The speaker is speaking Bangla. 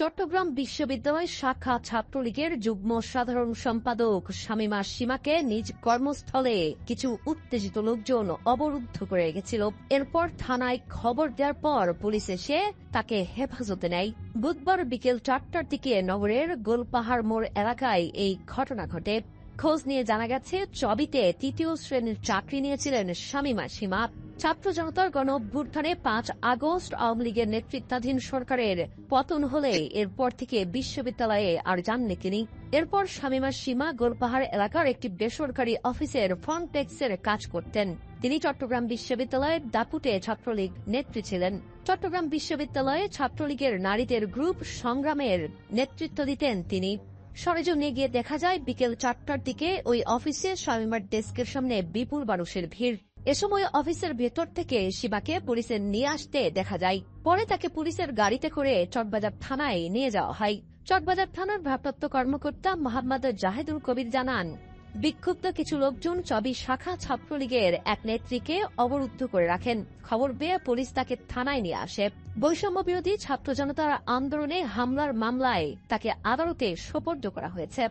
চট্টগ্রাম বিশ্ববিদ্যালয় শাখা ছাত্রলীগের যুগ্ম সাধারণ সম্পাদক শামীমা সীমাকে নিজ কর্মস্থলে কিছু উত্তেজিত লোকজন অবরুদ্ধ করে রেখেছিল। এরপর থানায় খবর দেওয়ার পর পুলিশ এসে তাকে হেফাজতে নেয়। বুধবার বিকেল চারটার দিকে নগরের গোলপাহাড় মোড় এলাকায় এই ঘটনা ঘটে। খোঁজ নিয়ে জানা গেছে, চবিতে তৃতীয় শ্রেণির চাকরি নিয়েছিলেন শামীমা সীমা ছাত্র জনতার গণ অভ্যুত্থানে পাঁচ আগস্ট আওয়ামী লীগের নেতৃত্বাধীন সরকারের পতন হলে এরপর থেকে বিশ্ববিদ্যালয়ে আর যাননি তিনি। এরপর শামীমা সীমা গোলপাহাড় এলাকার একটি বেসরকারি অফিসের ফ্রন্ট ডেস্কের কাজ করতেন। তিনি চট্টগ্রাম বিশ্ববিদ্যালয়ের দাপুটে ছাত্রলীগ নেত্রী ছিলেন। চট্টগ্রাম বিশ্ববিদ্যালয়ে ছাত্রলীগের নারীদের গ্রুপ সংগ্রামের নেতৃত্ব দিতেন তিনি। সরেজমিনে গিয়ে দেখা যায় বিকেল চারটার দিকে ওই অফিসে শামিমার ডেস্কের সামনে বিপুল মানুষের ভিড়। এ সময় অফিসের ভেতর থেকে শিবাকে পুলিশের নিয়ে আসতে দেখা যায়। পরে তাকে পুলিশের গাড়িতে করে চটবাজার থানায় নিয়ে যাওয়া হয়। চকবাজার থানার ভারপ্রাপ্ত কর্মকর্তা মোহাম্মদ জাহেদুল কবির জানান বিক্ষুব্ধ কিছু লোকজন চবি শাখা ছাত্রলীগের এক নেত্রীকে অবরুদ্ধ করে রাখেন। খবর পেয়ে পুলিশ তাকে থানায় নিয়ে আসে। বৈষম্য বিরোধী ছাত্র জনতার আন্দোলনে হামলার মামলায় তাকে আদালতে সোপর্দ করা হয়েছে।